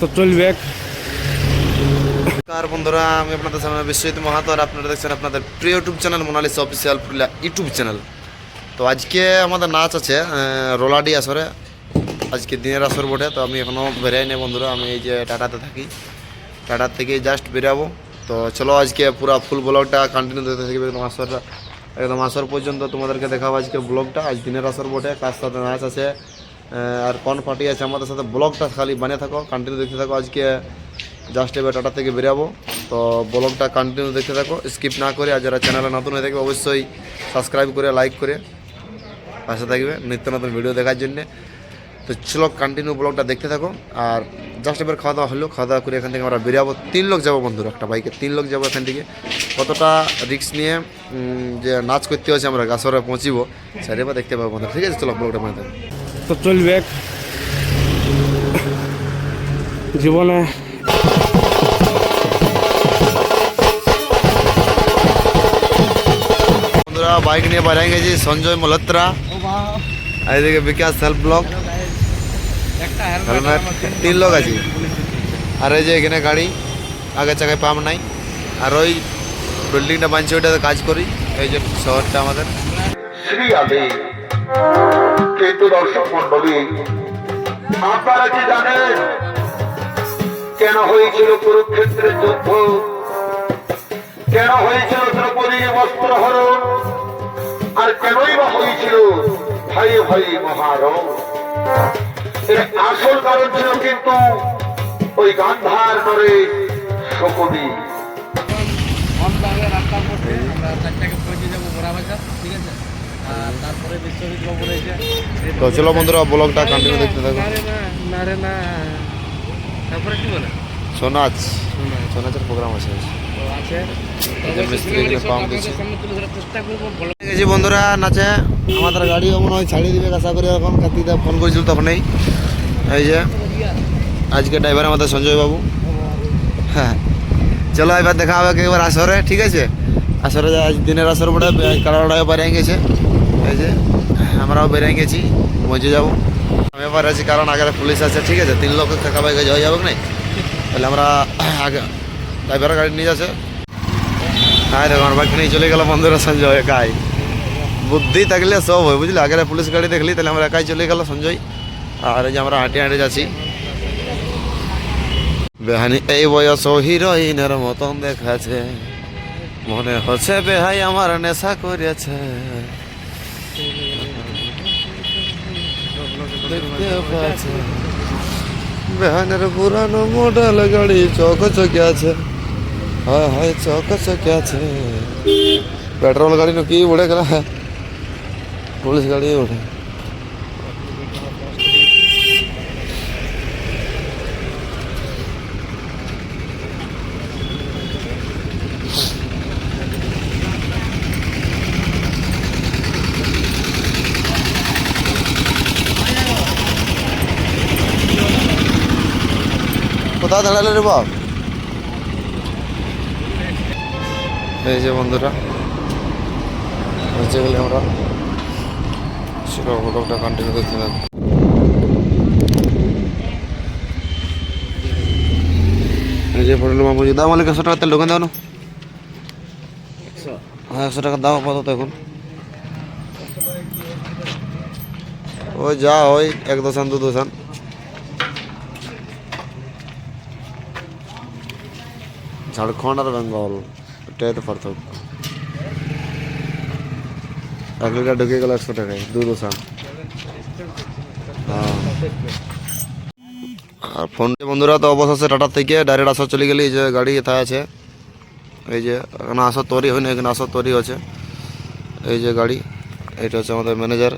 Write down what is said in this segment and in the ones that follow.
তো চলবে। নমস্কার বন্ধুরা, আমি আপনাদের সামনে বিশ্বজিৎ মাহাতো আর আপনারা দেখছেন আপনাদের প্রিয় YouTube channel Monalisa official Purulia YouTube channel তো আজকে আমাদের নাচ আছে রোলাডি আসরে। আজকে দিনের আসর বটে, তো আমি এখনও বেরাই নেই বন্ধুরা, আমি এই যে টাটাতে থাকি। টাটার থেকে জাস্ট বেরাবো তো চলো আজকে পুরো ফুল ব্লগটা কন্টিনিউ দিতে থাকবে একদম আসরটা। একদম আসর পর্যন্ত তোমাদেরকে দেখাবো আজকে ব্লগটা আজ দিনের আসর বটে, কার সাথে নাচ আছে আর কোন পার্টি আছে আমাদের সাথে? ব্লগটা খালি বানিয়ে থাকো কন্টিনিউ দেখতে থাকো। আজকে জাস্ট এবার টাটা থেকে বেরাবো তো ব্লগটা কন্টিনিউ দেখতে থাকো। স্কিপ না করে আর যারা চ্যানেলে নতুন হয়ে থাকবে, অবশ্যই সাবস্ক্রাইব করে লাইক করে পাশে থাকবে নিত্য নতুন ভিডিও দেখার জন্যে। তো চলো কন্টিনিউ ব্লগটা দেখতে থাকো। আর জাস্ট এবার খাওয়া দাওয়া হলো। খাওয়া দাওয়া করে এখান থেকে আমরা বেরাবো তিন লোক যাব বন্ধুরা, একটা বাইকে তিন লোক যাব এখান থেকে। কতটা রিস্ক নিয়ে যে নাচ করতে হচ্ছে আমরা গাছরে পৌঁছিব, সেটা দেখতে পাবো বন্ধুরা। ঠিক আছে, চলো ব্লগটা বানাতে তো চলবে। জীবনে বন্ধুরা বাইক নিয়ে বাইরে গেছি সঞ্জয় মালহোত্রা আর এদিকে বিকাশ হেল্প ব্লক হেলমেট তিন লোক আছি। আর এই যে এখানে গাড়ি আগে চাকায় পাম্প নাই। আর ওই বিল্ডিংটা বানছি ওইটাতে কাজ করি। এই যে শহরটা আমাদের। কিন্তু দর্শক মন্ডলী আপনারা কি জানেন কেন হয়েছিল কুরুক্ষেত্রের যুদ্ধ? কেন হয়েছিল দ্রৌপদীর বস্ত্র হরণ? আর কেনই বা হয়েছিল ভাই ভাই মহারণ? এর আসল কারণ ছিল কিন্তু ওই গান্ধার নরে শকুনি। আমরা চারটাকে পৌঁছে যাব বাজার, ঠিক আছে? তারপরে বিশ্বজিৎ বাবু রয়েছে তো চলো বন্ধুরা ব্লগটা কন্টিনিউ দেখতে থাকো। না রে না। তারপরে কি বলে? সোনাচ সোনাচের প্রোগ্রাম আছে। গেছি বন্ধুরা নাচে। আমাদের গাড়িও মনে হয় ছাড়িয়ে দিবে আশা করি এখন। কার্তিকদা ফোন করেছিল তখনই। এই যে আজকে ড্রাইভার আমাদের সঞ্জয় বাবু। হ্যাঁ। চলো এবার দেখা হবে এবার আসরে ঠিক আছে? আসরে আজ দিনের আসর বটে কালারটাও বেরিয়ে গেছে। এই যে, আমরাও বেরিয়ে গেছি, পৌঁছে যাব। আমি এবার আছি কারণ আগে পুলিশ আছে, ঠিক আছে? তিন লোক থাকা বাইকে যাওয়া যাবে না? তাহলে আমরা আগে ড্রাইভারের গাড়ি নিয়ে যাচ্ছে। হ্যাঁ দেখো, আমার বাইক নিয়ে চলে গেল বন্ধুরা, সঞ্জয় একাই বুদ্ধি থাকলে সব হয়, বুঝলি? আগে পুলিশ গাড়ি দেখলি, তাহলে আমরা একাই চলে গেল সঞ্জয়। আর এই যে আমরা হাঁটে হাঁটে যাচ্ছি। বেহানি, এই বয়স হিরোইনের মতন দেখাছে মনে হচ্ছে বেহাই আমার নেশা করেছে দেখতে পাচ্ছে। বেহানের পুরানো মডেল গাড়ি চৌক চকে আছে। হয় হয় চৌক চকে আছে। পেট্রোল গাড়ি নো কি উড়ে গেল? পুলিশ গাড়ি উঠে কোথায় দাঁড়ালে রে বাপ এই যে বন্ধুরা পৌঁছে গেলে আমরা সেটা ব্লগটা কন্টিনিউ করতে থাকব। এই যে পড়ল মালিক একশো টাকা তেল দোকান দাও না। হ্যাঁ একশো টাকা আপাতত এখন। ওই যা ওই এক দোকান দু দোকান ঝাড়খণ্ড আর বেঙ্গল এটাই তো পার্থক্য। এক লিটার ঢুকে গেল একশো টাকায় দু দোকান হ্যাঁ। আর ফোন বন্ধুরা, তো অবশেষে টাটা থেকে ডাইরেক্ট আসা চলে গেলি, এই যে গাড়ি এথায় আছে? এই যে, এখানে আসার তৈরি হয়নি, এখানে আসার তৈরি হচ্ছে এই যে গাড়ি, এটা হচ্ছে আমাদের ম্যানেজার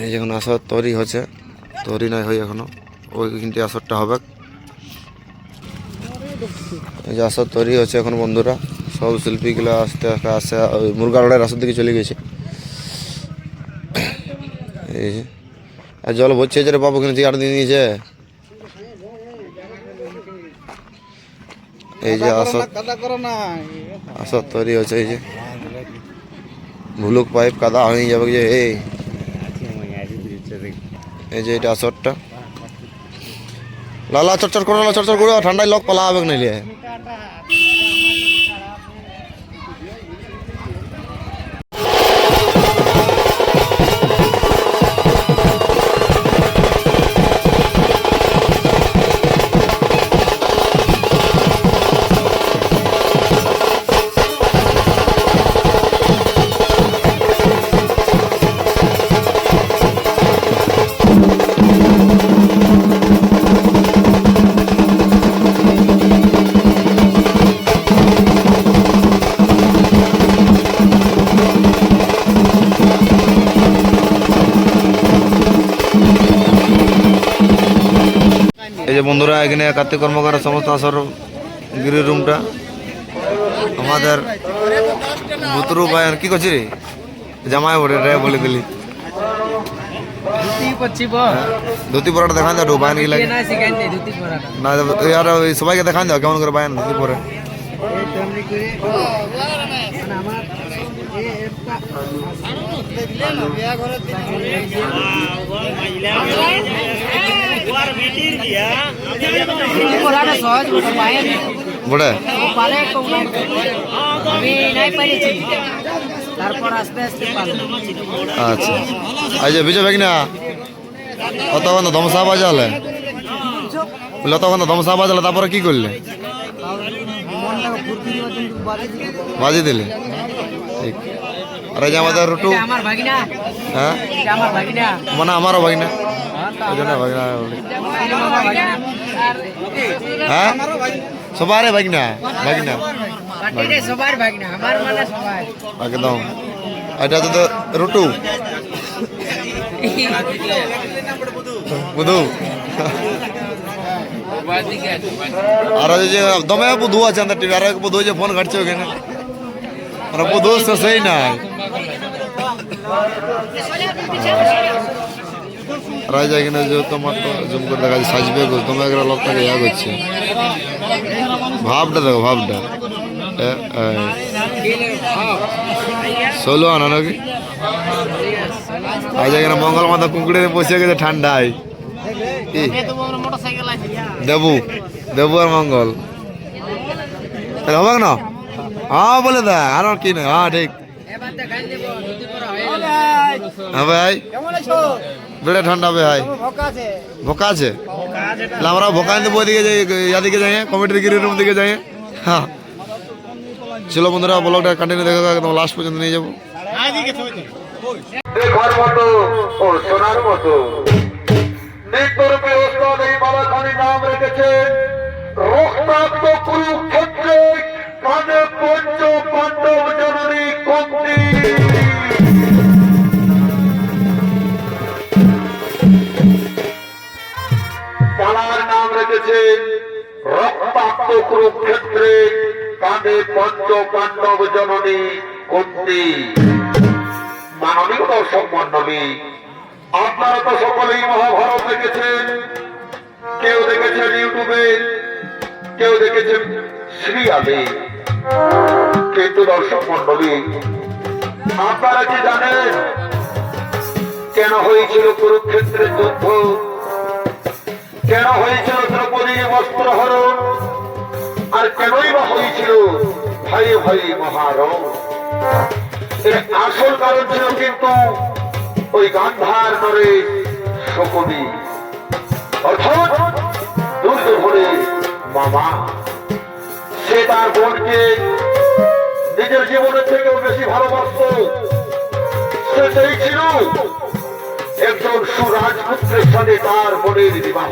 এই যে এখন আসার তৈরি হচ্ছে তৈরি নাই হয় এখনও, ওই কিন্তু আসরটা হবে। এই যে আসর তৈরি হচ্ছে এখন বন্ধুরা। সব শিল্পীগুলো আস্তে আস্তে আসে ওই মুরগা লড়াইয়ের আসর দিকে চলে গেছে। এই যে। আর জল ভরছে যে বাবু কিনে চেয়ার দিয়ে নিয়েছে এই যে আসর আসর তৈরি হচ্ছে এই যে। ভুলুক পাইপ কাদা হয়ে যাবে যে এই। এই যে এটা আসরটা। লালা চরচর করে লালা চরচর করে ঠান্ডায় লোক পালা হবে নাইলে বন্ধুরা, এখানে কার্তিক কর্মকারের সমস্ত আসর গিরি রুমটা। আমাদের বুতরু ভাই, আর কি করছি রে? জামাই ওরে রে বলে দিলি। ধুতি পরাটা দেখান দাও বায়ন কি লাগে? না ওই সবাইকে দেখান দাও কেমন করে বায়ন ধুতি পরে? আমার এই একটা পরাটা সহজ পায়ে বড়ে? তারপর আস্তে আস্তে আচ্ছা। এই বিজয় ভাগনা অতক্ষণ ধমসা বাজালে। অতক্ষণ ধমসা বাজালে তারপরে কি করলে? বাজে দিলে। ঠিক। আর এই যে আমাদের রুটু হ্যাঁ? মানে আমারও ভাগনা। ওই জন্য ভাগনা বলি এটা আমার ভাগিনা আর হ্যাঁ সবারে ভাগনা ভাগনা পার্টিতে সবার ভাগিনা আমার মানে সবাই একদম এটা হচ্ছে তো রুটু বুধু আর ওই যে দমে বুধু আছে আমাদের টিভি আর এক বুধু যে ফোন ঘাটছে ওখানে আর বুধু শেষই নাই রাজা এখানে যে তোমার তো জুম করে দেখা যাচ্ছে সাজবে গো তোমার একটা লোকটাকে ইয়া করছে। ভাবটা দেখো ভাবটা। ষোলো আনা নাকি? আজ এখানে মঙ্গল মাথা কুকুরে বসে গেছে ঠান্ডায়। দেবু দেবু আর মঙ্গল। তাহলে হবে না? হ্যাঁ বলে দা আর কি না হ্যাঁ ঠিক। হয়ে হ্যাঁ ভাই। কেমন আছো? বেড়ে ঠান্ডা হবে ভাই ভোকা আছে। ভোকা আছে? তাহলে আমরা ভোকা আনতে বই দিকে যাই ইয়া দিকে যাই কমিটির গিরি রুম দিকে যাই। হ্যাঁ চলো বন্ধুরা ব্লগটা কন্টিনিউ দেখো একদম লাস্ট পর্যন্ত নিয়ে যাব। দেখার মতো ও শোনার মতো। এই বাবাখানি নাম রেখেছেন রক্তাক্ত কুরুক্ষেত্রে কানে পঞ্চ পাণ্ডব জননী কন্তি। রেখেছেন রক্তাক্ত কুরুক্ষেত্রে কানে পঞ্চ পাণ্ডব জননী কন্তি। মাননীয় দর্শক মন্ডলী আপনারা তো সকলেই মহাভারত দেখেছেন। কেউ দেখেছেন ইউটিউবে, কেউ দেখেছেন সিরিয়ালে। কিন্তু দর্শক মন্ডলী আপনারা কি জানেন? কেন হয়েছিল কুরুক্ষেত্রের যুদ্ধ? কেন হয়েছিল দ্রৌপদীর বস্ত্র হরণ? আর কেনই বা হয়েছিল? ভাই ভাই, মহারণ। এর আসল কারণ ছিল কিন্তু ওই গান্ধার নরে শকুনি। অর্থাৎ দুর্যোধনের মামা। সে তার বোনকে নিজের জীবনের থেকেও বেশি ভালোবাসত। সে সেই ছিল একজন সুরাজপুত্রের সাথে তার বোনের বিবাহ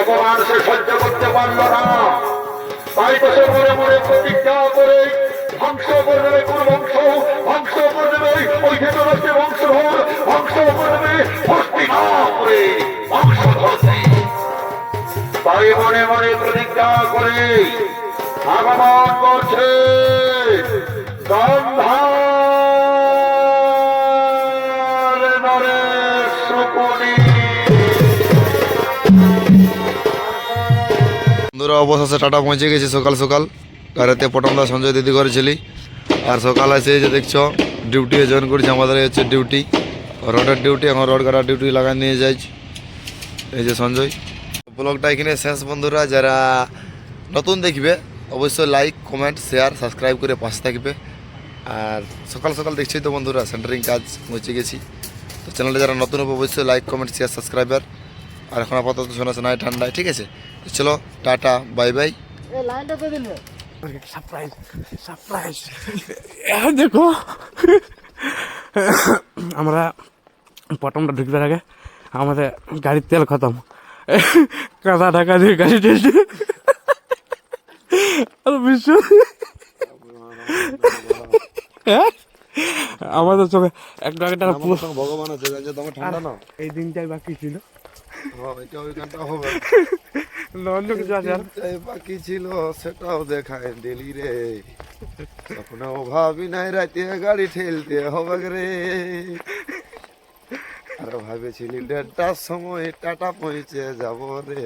অপমান সে সহ্য করতে পারল না। তাই তো সে মনে মনে প্রতিজ্ঞা করে ধ্বংস করে দেবে কোন বংশ ধ্বংস করে দেবে ওই ধৃতরাষ্ট্রের বংশধর, ধ্বংস করে দেবে মনে মনে প্রতিজ্ঞা করে আগমন করছে। বন্ধুরা, অবশেষে টাটা পৌঁছে গেছি সকাল সকাল। গাড়িতে পটমদা সঞ্জয় দিদি করেছিলি। আর সকাল এই যে দেখছ ডিউটি জয়েন করেছি। আমাদের হচ্ছে ডিউটি রোডের ডিউটি এখন রোড গাড়ার ডিউটি লাগাই নিয়ে যাইছি। এই যে সঞ্জয়। ব্লগটা এখানে শেষ বন্ধুরা। যারা নতুন দেখবে অবশ্যই লাইক কমেন্ট শেয়ার সাবস্ক্রাইব করে পাশে থাকবে। আর সকাল সকাল দেখছি তো বন্ধুরা সেন্টারিং কাজ মুছে গেছি। তো চ্যানেলে যারা নতুন হবে অবশ্যই লাইক কমেন্ট শেয়ার সাবস্ক্রাইবার আর এখন আপাতত শোনা শোনায় ঠান্ডায় ঠিক আছে? তো চলো টাটা বাই বাই সারপ্রাইজ দেখো আমরা পটমটা ঢুকবার আগে আমাদের গাড়ির তেল খতম। কাঁচা ঢাকা দিয়ে গাড়ি টেলছে আর বিশ্ব। হ্যাঁ? আমাদের সঙ্গে একটা একটা ভগবান আছে তোমার ঠান্ডা না? এই দিনটাই বাকি ছিল। এটা হবে। অন্য কিছু আছে? আর বাকি ছিল সেটাও দেখায় দিলি রে। স্বপ্নেও ভাবি নাই রাতে গাড়ি ঠেলতে হবে রে। আর ভাবেছিলি দেড়টার সময় টাটা পৌঁছে যাব রে।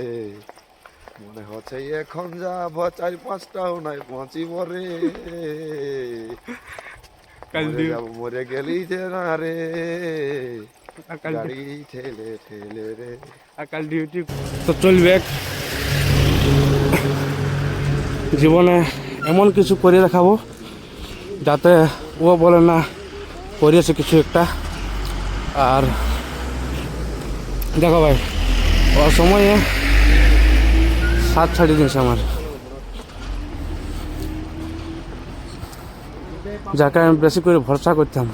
মনে হচ্ছে এখন যাব চার পাঁচটাও নাই পৌঁছিব রে। কাল মরে যাব মরে গেলি যে না রে। গাড়ি ঠেলে ঠেলে রে। ডিউটি তো চলবে। জীবনে এমন কিছু করে দেখাবো যাতে ও বলে না করিয়েছে কিছু একটা। আর দেখো ভাই অসময়ে সময়ে সাত ছাড়িয়ে দিয়েছে আমার। যাকে আমি বেশি করে ভরসা করতাম।